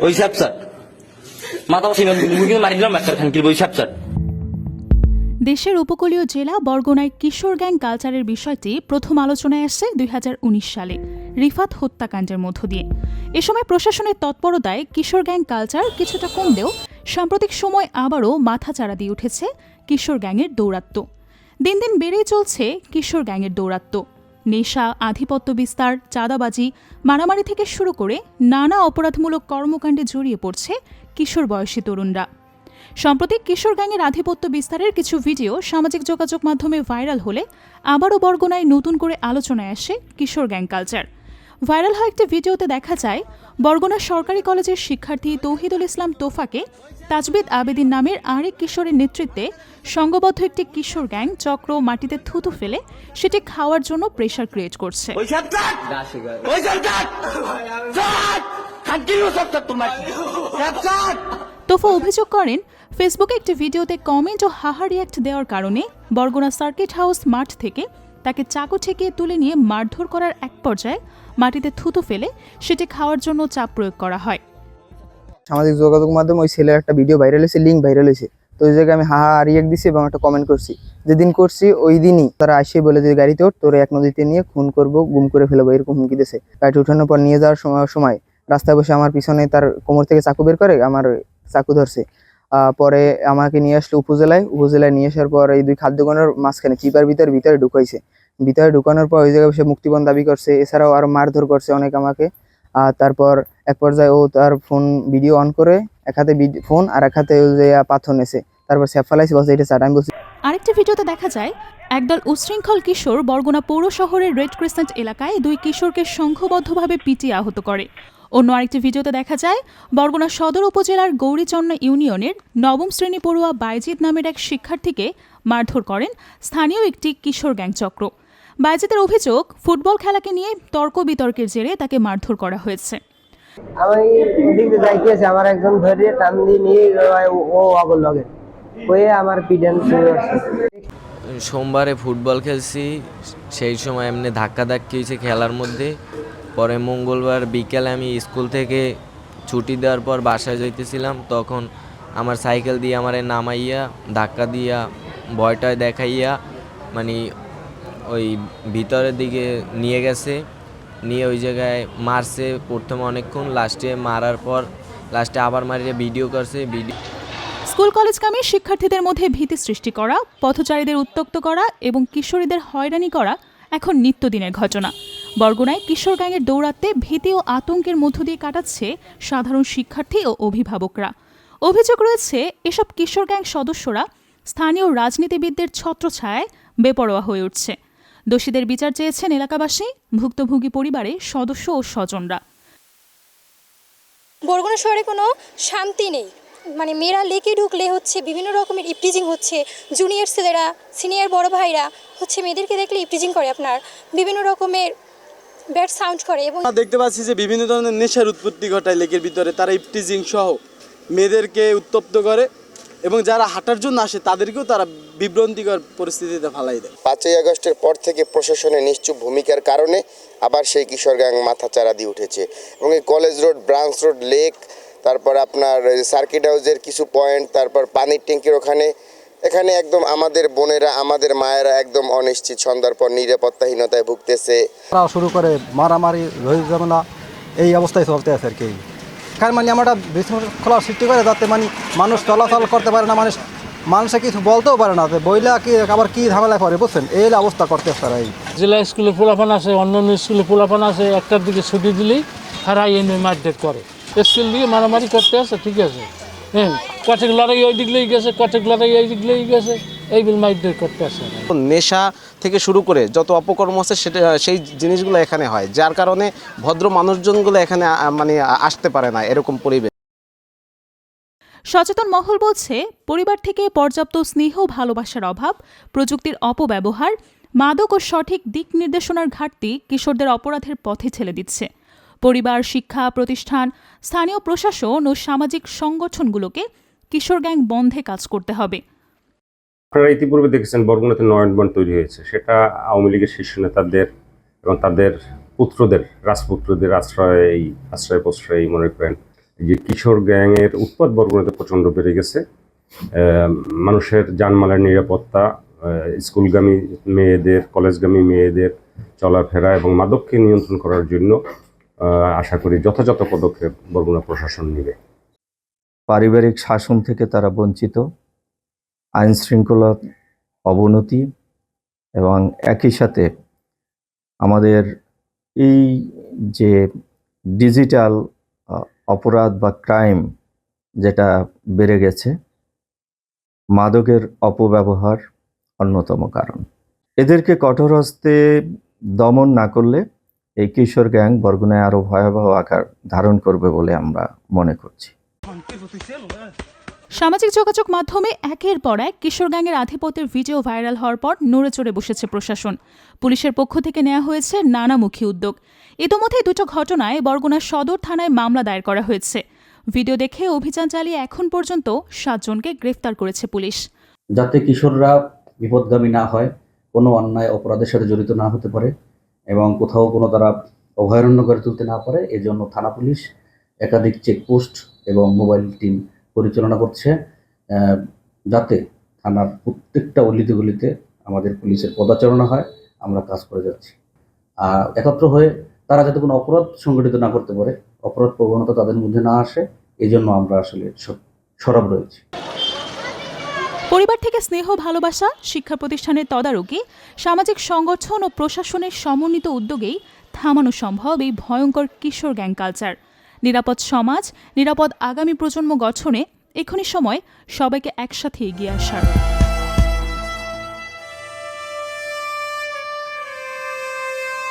ওই সাপসার মাথা বসে মুখে মারি দিলাম একটা খান কিনবো ওই সাপসার দেশের উপকূলীয় জেলা বরগুনায় কিশোর গ্যাং কালচারের বিষয়টি প্রথম আলোচনায় আসছে দুই হাজার উনিশ সালে রিফাত হত্যাকাণ্ডের মধ্য দিয়ে। এ সময় প্রশাসনের তৎপরতায় কিশোর গ্যাং কালচার কিছুটা কমলেও সাম্প্রতিক সময় আবারও মাথাচাড়া দিয়ে উঠেছে কিশোর গ্যাংয়ের দৌরাত্ম্য। দিন দিন বেড়েই চলছে কিশোর গ্যাংয়ের দৌরাত্ম্য। নেশা, আধিপত্য বিস্তার, চাঁদাবাজি, মারামারি থেকে শুরু করে নানা অপরাধমূলক কর্মকাণ্ডে জড়িয়ে পড়ছে কিশোর বয়সী তরুণরা। সম্প্রতি কিশোর গ্যাংয়ের আধিপত্য বিস্তারের কিছু ভিডিও সামাজিক যোগাযোগ মাধ্যমে ভাইরাল হলে আবারও বরগুনায় নতুন করে আলোচনায় আসে কিশোর গ্যাং কালচার। ভাইরাল হয় একটি ভিডিওতে দেখা যায় বরগুনা সরকারি কলেজের শিক্ষার্থী তৌহিদুল ইসলাম তোফাকে তাজবিদ আবেদিন নামের আরেক কিশোরের নেতৃত্বে সংঘবদ্ধ একটি কিশোর গ্যাং চক্র মাটিতে থুতু ফেলে সেটি খাওয়ার জন্য প্রেশার ক্রিয়েট করছে। তোফা অভিযোগ করেন ফেসবুকে একটি ভিডিওতে কমেন্ট ও হাহা রিয়াক্ট দেওয়ার কারণে বরগুনা সার্কিট হাউস মাঠ থেকে তাকে চাকু ঠেকিয়ে তুলে নিয়ে মারধর করার এক পর্যায়ে মাটিতে থুতু ফেলে সেটি খাওয়ার জন্য চাপ প্রয়োগ করা হয়। সামাজিক যোগাযোগ মাধ্যমে ওই ছেলের একটা ভিডিও ভাইরাল হয়েছে লিঙ্ক ভাইরাল হয়েছে। তো ওই জায়গায় আমি হাহা রিয়েক্ট দিছি এবং একটা কমেন্ট করছি। যেদিন করছি ওই দিনই তারা আসে বলে যে, গাড়িতে ওঠ, তোর এক নদীতে নিয়ে খুন করব, গুম করে ফেলব, এরকম হুমকি দিয়েছে গাড়িতে উঠানোর পর নিয়ে যাওয়ার সময় সময় রাস্তায় বসে আমার পিছনে তার কোমর থেকে চাকু বের করে, আমার চাকু ধরছে। পরে আমাকে নিয়ে আসলো উপজেলায়। উপজেলায় নিয়ে আসার পর এই দুই খাদ্য দোকানের মাঝখানে চিপার ভিতর ভিতরে ঢুকাইছে। ভিতরে ঢুকানোর পর ওই জায়গায় সে মুক্তিপণ দাবি করছে। এছাড়াও আরও মারধর করছে অনেক আমাকে। আর তারপর এক পর্যায়ে ও তার ফোন ভিডিও অন করে, এক হাতে ফোন আর এক হাতে পাথর নেছে। তারপর স্যাপ ফালাইছে বলছে এটা আমি বলছি আরেকটি ভিডিওতে দেখা যায়, একদল উচ্ছৃঙ্খল কিশোর বরগুনা পৌর শহরের রেড ক্রিসেন্ট এলাকায় দুই কিশোরকে সংঘবদ্ধভাবে পিটিয়ে আহত করে। অন্য আরেকটি ভিডিওতে দেখা যায় বরগুনা সদর উপজেলার গৌরীচন্ন ইউনিয়নের নবম শ্রেণি পড়ুয়া বাইজিৎ নামের এক শিক্ষার্থীকে মারধর করেন স্থানীয় একটি কিশোর গ্যাং চক্র বাইজিতের অভিযোগ ফুটবল খেলাকে নিয়ে তর্ক বিতর্কের জেরে তাকে মারধর করা হয়েছে। আমি ওদিকে যাইতেছি আমার একজন ধরে টান দিয়ে নিয়ে ও- ও অগল লগে। হয়ে আমার পিডান শুরু সোমবারে ফুটবল খেলছি সেই সময় এমনি ধাক্কা ধাক্কি হয়েছে খেলার মধ্যে। পরে মঙ্গলবার বিকেলে আমি স্কুল থেকে ছুটি দেওয়ার পর বাসায় যাইতেছিলাম। তখন আমার সাইকেল দিয়ে আমারে নামাইয়া, ধাক্কা দিয়া, ভয়টায় দেখাইয়া মানে ওই ভিতরের দিকে নিয়ে গেছে। নিয়ে ওই জায়গায় মারছে প্রথমে অনেকক্ষণ, লাস্টে মারার পর, লাস্টে আবার মারিয়ে ভিডিও করছে। ভিডিও স্কুল কলেজগামী শিক্ষার্থীদের মধ্যে ভীতি সৃষ্টি করা, পথচারীদের উত্তক্ত করা এবং কিশোরীদের হয়রানি করা এখন নিত্যদিনের ঘটনা। বরগুনায় গ্যাংয়ের দৌরাত্মে ভীতি ও আতঙ্কের মধ্য দিয়ে কাটাচ্ছে সাধারণ শিক্ষার্থী ও অভিভাবকরা। অভিযোগ রয়েছে, এসব কিশোর গ্যাং সদস্যরা স্থানীয় রাজনীতিবিদদের ছত্রছায়ায় বেপরোয়া হয়ে উঠছে। দোষীদের বিচার চেয়েছেন এলাকাবাসী, ভুক্তভোগী পরিবারের সদস্য ও স্বজনরা। বরগুনা শহরে কোনো শান্তি নেই। মানে মেয়েরা লেকে ঢুকলে হচ্ছে বিভিন্ন রকমের ইপটিজিং হচ্ছে। জুনিয়র ছেলেরা, সিনিয়র বড় ভাইরা হচ্ছে মেয়েদেরকে দেখলে ইপটিজিং করে আপনার। বিভিন্ন রকমের ব্যাড সাউন্ড করে এবং আমরা দেখতে পাচ্ছি যে বিভিন্ন ধরনের নেশার উৎপত্তি ঘটায় লেকের ভিতরে তারা ইপটিজিং সহ মেয়েদেরকে উত্তপ্ত করে এবং যারা হাঁটার জন্য আসে তাদেরকেও তারা বিভ্রান্তিকর পরিস্থিতিতে ফালাই দেয়। পাঁচই আগস্টের পর থেকে প্রশাসনের নিশ্চুপ ভূমিকার কারণে আবার সেই কিশোর গ্যাং মাথাচাড়া দিয়ে উঠেছে এবং এই college road branch road lake তারপর আপনার সার্কিট হাউসের কিছু পয়েন্ট তারপর পানির ট্যাঙ্কির ওখানে এখানে একদম আমাদের বোনেরা আমাদের মায়েরা একদম অনিশ্চিত সন্ধ্যার পর নিরাপত্তাহীনতায় ভুগতেছে। তারা শুরু করে মারামারি রোহিত ঝামেলা এই অবস্থায় চলতে আছে আর কি। কারণ মানে আমরা একটা বিশৃঙ্খলার সৃষ্টি করে যাতে মানে মানুষ চলাচল করতে পারে না মানুষ মানুষে কিছু বলতেও পারে না যে বইলা কি আবার কি ঝামেলা করে বুঝছেন? এই অবস্থা করতে তারা এই জেলা স্কুলে পোলাপান আছে অন্য অন্য স্কুলে পোলাপান আছে একটার দিকে ছুটি দিলেই হারাই এনে মারধর করে। স্কুল দিয়ে মারামারি করতে আছে ঠিক আছে। হ্যাঁ। কটেক লড়াই ওই দিকলেই গেছে কটেক লড়াই এই দিকলেই গেছে। এই বিল মারধর করতে আছে নেশা থেকে শুরু করে যত অপকর্ম আছে সেটা সেই জিনিসগুলো এখানে হয় যার কারণে ভদ্র মানুষজনগুলো এখানে মানে আসতে পারে না এরকম পরিবেশ। সচেতন মহল বলছে পরিবার থেকে পর্যাপ্ত স্নেহ ভালোবাসার অভাব প্রযুক্তির অপব্যবহার মাদক ও সঠিক দিক নির্দেশনার ঘাটতি কিশোরদের অপরাধের পথে ছেলে দিচ্ছে। পরিবার শিক্ষা প্রতিষ্ঠান স্থানীয় প্রশাসন ও সামাজিক সংগঠনগুলোকে কিশোর গ্যাং বন্ধে কাজ করতে হবে। আপনারা ইতিপূর্বে দেখেছেন বরগুনাতে নয়নবন তৈরি হয়েছে। সেটা আওয়ামী লীগের শীর্ষ নেতাদের এবং তাদের পুত্রদের, রাজপুত্রদের আশ্রয় এই আশ্রয় প্রশ্রয় মনে করেন যে কিশোর গ্যাংয়ের উৎপাদ বর্গনাতে প্রচণ্ড বেড়ে গেছে। মানুষের জানমালের নিরাপত্তা স্কুলগামী মেয়েদের, কলেজগামী মেয়েদের চলাফেরা এবং মাদককে নিয়ন্ত্রণ করার জন্য আশা করি যথাযথ পদক্ষেপ বরগুনা প্রশাসন নেবে। পারিবারিক শাসন থেকে তারা বঞ্চিত আইন শৃঙ্খলা অবনতি এবং একই সাথে আমাদের এই যে ডিজিটাল অপরাধ বা ক্রাইম যেটা বেড়ে গেছে, মাদকের অপব্যবহার অন্যতম কারণ। এদেরকে কঠোর হস্তে দমন না করলে এই কিশোর গ্যাং বরগুনায় আরও ভয়াবহ আকার ধারণ করবে বলে আমরা মনে করছি। সামাজিক যোগাযোগ মাধ্যমে একের পর এক কিশোর গ্যাংয়ের আধিপত্যের ভিডিও ভাইরাল হওয়ার পর নড়ে চড়ে বসেছে প্রশাসন। পুলিশের পক্ষ থেকে নেওয়া হয়েছে নানামুখী উদ্যোগ। ইতোমধ্যে দুটো ঘটনায় বরগুনা সদর থানায় মামলা দায়ের করা হয়েছে। ভিডিও দেখে অভিযান চালিয়ে এখন পর্যন্ত সাতজনকে গ্রেফতার করেছে পুলিশ। যাতে কিশোররা বিপদগামী না হয়, কোনো অন্যায় অপরাধের সাথে জড়িত না হতে পারে এবং কোথাও কোনো তারা অভয়ারণ্য গড়ে তুলতে না পারে, এজন্য থানা পুলিশ একাধিক চেকপোস্ট এবং মোবাইল টিম পরিচালনা করছে যাতে থানার প্রত্যেকটা অলিতে গলিতে আমাদের পুলিশের পদাচারণা হয়, আমরা কাজ করে যাচ্ছি। আর একত্র হয়ে তারা যাতে কোনো অপরাধ সংগঠিত না করতে পারে, অপরাধ প্রবণতা তাদের মধ্যে না আসে এই জন্য আমরা আসলে সরব রয়েছি। পরিবার থেকে স্নেহ, ভালোবাসা, শিক্ষা প্রতিষ্ঠানের তদারকি, সামাজিক সংগঠন ও প্রশাসনের সমন্বিত উদ্যোগেই থামানো সম্ভব এই ভয়ঙ্কর কিশোর গ্যাং কালচার। নিরাপদ সমাজ নিরাপদ আগামী প্রজন্ম গঠনে এখনই সময় সবাইকে একসাথে এগিয়ে আসার।